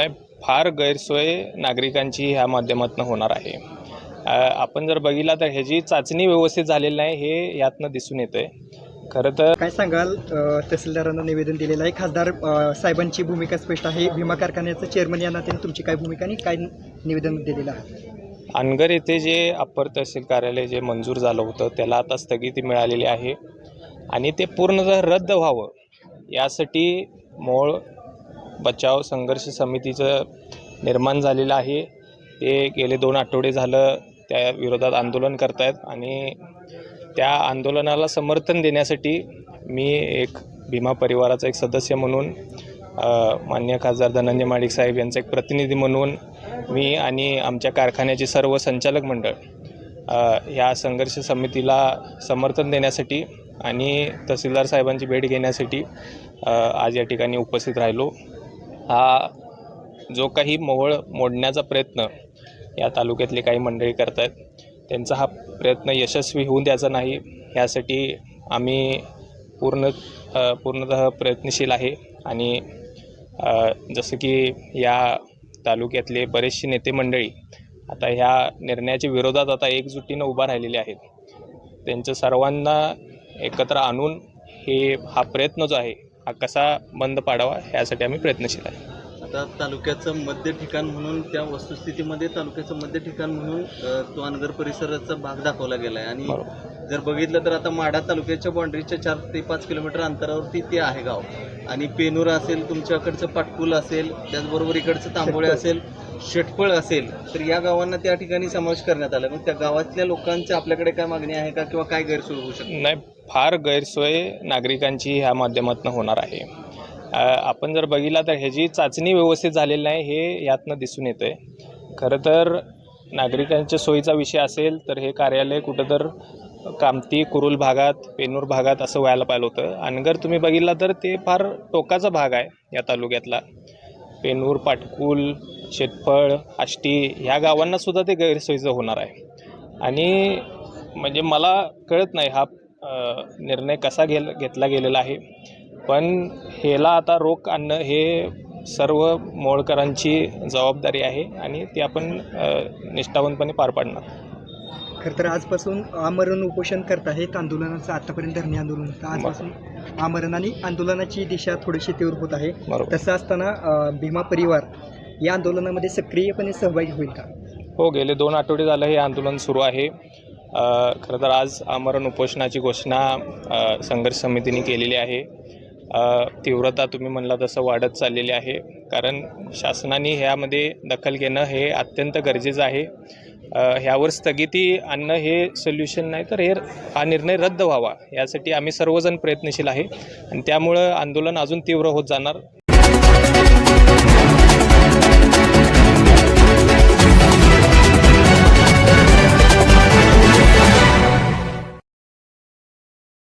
नाही फार गैरसोय नागरिकांची ह्या माध्यमातून होणार आहे. आपण जर बघितला तर ह्याची चाचणी व्यवस्थित झालेली नाही हे यातनं दिसून येतं आहे खरं तर काय सांगाल? तहसीलदारांना निवेदन दिलेलं आहे. खासदार साहेबांची भूमिका स्पष्ट आहे. भीमा कारखान्याचं चेअरमन या नात्याने तुमची काय भूमिका आणि काय निवेदन दिलेलं आहे? अनगर येथे जे अप्पर तहसील कार्यालय जे मंजूर झालं होतं त्याला आता स्थगिती मिळालेली आहे. आणि ते पूर्णतः रद्द व्हावं यासाठी मोळ बचाव संघर्ष समितीचं निर्माण झालेलं आहे. ते गेले दोन आठवडे झालं त्या विरोधात आंदोलन करतायत आणि त्या आंदोलनाला समर्थन देण्यासाठी मी एक भीमा परिवाराचा एक सदस्य म्हणून मान्य खासदार धनंजय माडिक साहेब यांचा एक प्रतिनिधी म्हणून मी आणि आमच्या कारखान्याचे सर्व संचालक मंडळ ह्या संघर्ष समितीला समर्थन देण्यासाठी आणि तहसीलदार साहेबांची भेट घेण्यासाठी आज या ठिकाणी उपस्थित राहिलो. हा जो काही मोहोळ मोडण्याचा प्रयत्न या तालुक्यातले काही मंडळी करत आहेत त्यांचा हा प्रयत्न यशस्वी होऊन द्यायचा नाही यासाठी आम्ही पूर्ण पूर्णतः प्रयत्नशील आहे. आणि जसं की या तालुक्यातले बरेचसे नेते मंडळी आता ह्या निर्णयाच्या विरोधात आता एकजुटीनं उभा राहिलेले आहेत. त्यांचं सर्वांना एकत्र आणून हे हा प्रयत्न जो आहे हा कसा बंद पाडावा यासाठी आम्ही प्रयत्नशील आहे. आता तालुक्याचं मध्य ठिकाण म्हणून त्या वस्तुस्थितीमध्ये तालुक्याचं मध्य ठिकाण म्हणून तो अनगर परिसराचा भाग दाखवला गेला आहे आणि जर बघितलं तर आता माढा तालुक्याच्या बाँड्रीच्या चार ते पाच किलोमीटर अंतरावरती ते आहे गाव. आणि पेनूर असेल तुमच्याकडचं पाटपूल असेल त्याचबरोबर इकडचं तांबोळे असेल शेटफळ असेल तर या गावांना त्या ठिकाणी समावेश करण्यात आला. मग त्या गावातल्या लोकांची आपल्याकडे काय मागणी आहे का? किंवा काय गैरसोय होऊ शकते? नाही फार गैरसोय नागरिकांची ह्या माध्यमातून होणार आहे. आपण जर बघितला तर ह्याची चाचणी व्यवस्थित झालेली नाही हे यातनं दिसून येतं आहे खरं तर नागरिकांच्या सोयीचा विषय असेल तर हे कार्यालय कुठं तर कामती कुरुल भागात पेनूर भागात असं व्हायला पाहिलं होतं. आणि तुम्ही बघितला तर ते फार टोकाचा भाग आहे या तालुक्यातला. पेनूर पाटकुल शेतफळ आष्टी ह्या गावांना सुद्धा ते गैरसोयीचं होणार आहे. आणि म्हणजे मला कळत नाही हा निर्णय कसा घेल घेतला गेलेला आहे. पण ह्याला आता रोख आणणं हे सर्व मोळकरांची जबाबदारी आहे आणि ती आपण निष्ठावंतपणे पार पाडणार. खरं तर आजपासून आमरण उपोषण करत आहेत आंदोलनाचं आतापर्यंत धरणे आंदोलन होतं. आजपासून आमरण आणि आंदोलनाची दिशा थोडीशी तीव्र होत आहे. तसं असताना भीमा परिवार या आंदोलनामध्ये सक्रियपणे सहभागी होईल का? हो गेले दोन आठवडे झालं हे आंदोलन सुरू आहे. खरं तर आज आमरण उपोषणाची घोषणा संघर्ष समितीने केलेली आहे. तीव्रता तुम्ही म्हणला तसं वाढत चाललेली आहे. कारण शासनाने ह्यामध्ये दखल घेणं हे अत्यंत गरजेचं आहे. ह्यावर स्थगिती आणणं हे सोल्युशन नाही तर हे हा निर्णय रद्द व्हावा. यासाठी आम्ही सर्वजण प्रयत्नशील आहे. आणि त्यामुळं आंदोलन अजून तीव्र होत जाणार.